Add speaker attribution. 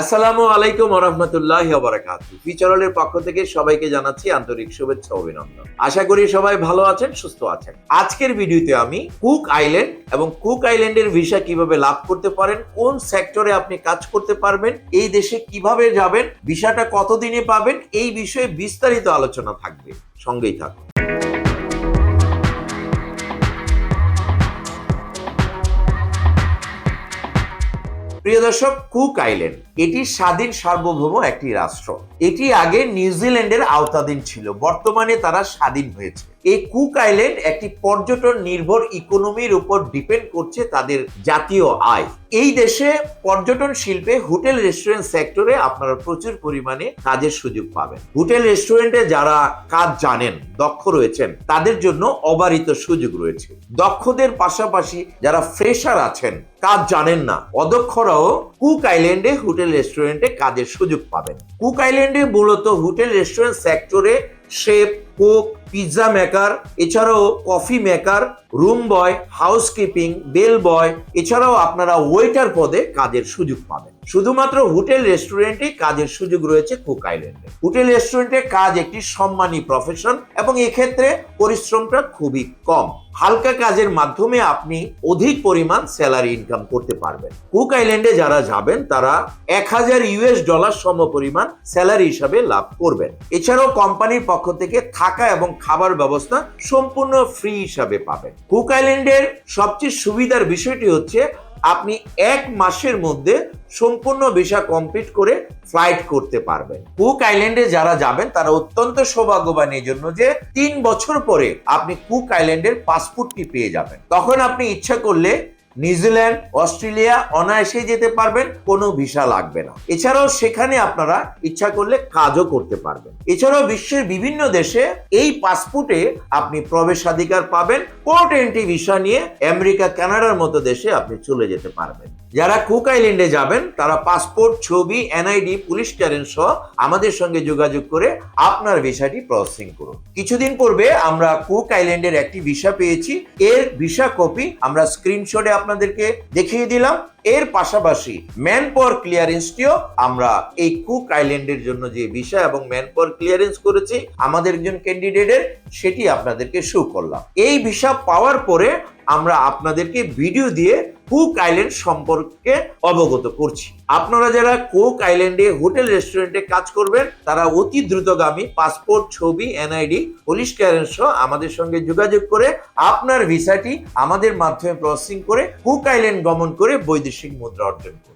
Speaker 1: আসসালামু আলাইকুম রহমতুল্লাহ বারাকাত। ফিচারলের পক্ষ থেকে সবাইকে জানাচ্ছি আন্তরিক শুভেচ্ছা অভিনন্দন। আশা করি সবাই ভালো আছেন, সুস্থ আছেন। আজকের ভিডিওতে আমি কুক আইল্যান্ড এবং কুক আইল্যান্ডের ভিসা কীভাবে লাভ করতে পারেন, কোন সেক্টরে আপনি কাজ করতে পারবেন, এই দেশে কীভাবে যাবেন, ভিসাটা কতদিনে পাবেন, এই বিষয়ে বিস্তারিত আলোচনা থাকবে। সঙ্গেই থাকুন। প্রিয় দর্শক, কুক আইল্যান্ড, এটি স্বাধীন সার্বভৌম একটি রাষ্ট্র। এটি আগে নিউজিল্যান্ডের আওতাধীন ছিল। বর্তমানে তারা স্বাধীন হয়েছে। এই কুক আইল্যান্ড একটি পর্যটন নির্ভর ইকোনমির উপর ডিপেন্ড করছে তাদের জাতীয় আয়। এই দেশে পর্যটন শিল্পে হোটেল রেস্টুরেন্ট সেক্টরে আপনারা প্রচুর পরিমাণে কাজের সুযোগ পাবেন। হোটেল রেস্টুরেন্টে যারা কাজ জানেন, দক্ষ রয়েছেন, তাদের জন্য অবারিত সুযোগ রয়েছে। দক্ষদের পাশাপাশি যারা ফ্রেশার আছেন, কাজ জানেন না অদক্ষরাও কুক আইল্যান্ডে হোটেল রেস্টুরেন্টে কাজের সুযোগ পাবেন। কুক আইল্যান্ডে মূলত হোটেল রেস্টুরেন্ট সেক্টরে শেফ কুক, পিৎজা মেকার, এছাড়াও coffee maker, room boy, housekeeping, bell boy, এছাড়াও আপনারা ওয়েটার পদে কাজের সুযোগ পাবেন। শুধুমাত্র হোটেল রেস্টুরেন্টে কাজের সুযোগ রয়েছে কুক আইল্যান্ডে। হোটেল রেস্টুরেন্টে কাজ একটি সম্মানী প্রফেশন এবং এক্ষেত্রে পরিশ্রমটা খুবই কম। হালকা কাজের মাধ্যমে আপনি অধিক পরিমাণ স্যালারি ইনকাম করতে পারবেন। কুক আইল্যান্ডে যারা যাবেন, তারা এক হাজার ইউএস ডলার সম পরিমাণ স্যালারি হিসাবে লাভ করবেন। এছাড়াও কোম্পানির পক্ষ থেকে থাকা এবং খাবার ব্যবস্থা সম্পূর্ণ ফ্রি হিসাবে পাবেন। কুক আইল্যান্ডের সবচেয়ে সুবিধার বিষয়টি হচ্ছে আপনি এক মাসের মধ্যে সম্পূর্ণ ভিসা কমপ্লিট করে ফ্লাইট করতে পারবেন। কুক আইল্যান্ডে যারা যাবেন, তারা অত্যন্ত সৌভাগ্যবান এই জন্য যে তিন বছর পরে আপনি কুক আইল্যান্ডের পাসপোর্টটি পেয়ে যাবেন। তখন আপনি ইচ্ছা করলে নিউজিল্যান্ড, অস্ট্রেলিয়া অনায়াসে যেতে পারবেন, কোনো ভিসা লাগবে না। এছাড়াও সেখানে আপনারা ইচ্ছা করলে কাজও করতে পারবেন। এছাড়াও বিশ্বের বিভিন্ন দেশে এই পাসপোর্টে আপনি প্রবেশাধিকার পাবেন কোর্ট এন্ট্রি ভিসা নিয়ে আমেরিকা, কানাডার মতো দেশে আপনি চলে যেতে পারবেন। যারা কুক আইল্যান্ডে যাবেন, তারা পাসপোর্ট ছবি এনআইডি পুলিশ ক্লিয়ারেন্স সহ আমাদের সঙ্গে যোগাযোগ করে আপনার ভিসাটি প্রসেসিং করুন। কিছুদিন পূর্বে আমরা কুক আইল্যান্ডের একটি ভিসা পেয়েছি। এর ভিসা কপি আমরা স্ক্রিনশটে আপনাদেরকে দেখিয়ে দিলাম। এর পাশাপাশি ম্যান পাওয়ার ক্লিয়ারেন্সটিও আমরা এই কুক আইল্যান্ডের জন্য যে ভিসা এবং ম্যান পাওয়ার ক্লিয়ারেন্স করেছি, আমাদের একজন ক্যান্ডিডেটের সেটি আপনাদেরকে শো করলাম। এই ভিসা পাওয়ার পরে আমরা আপনাদেরকে ভিডিও দিয়ে কুক আইল্যান্ড সম্পর্কে অবগত করছি। আপনারা যারা কুক আইল্যান্ডে হোটেল রেস্টুরেন্টে কাজ করবেন, তারা অতি দ্রুতগামী পাসপোর্ট ছবি এনআইডি পুলিশ ক্লিয়ারেন্স সহ আমাদের সঙ্গে যোগাযোগ করে আপনার ভিসাটি আমাদের মাধ্যমে প্রসেসিং করে কুক আইল্যান্ড গমন করে বৈদেশিক মুদ্রা অর্জন করুন।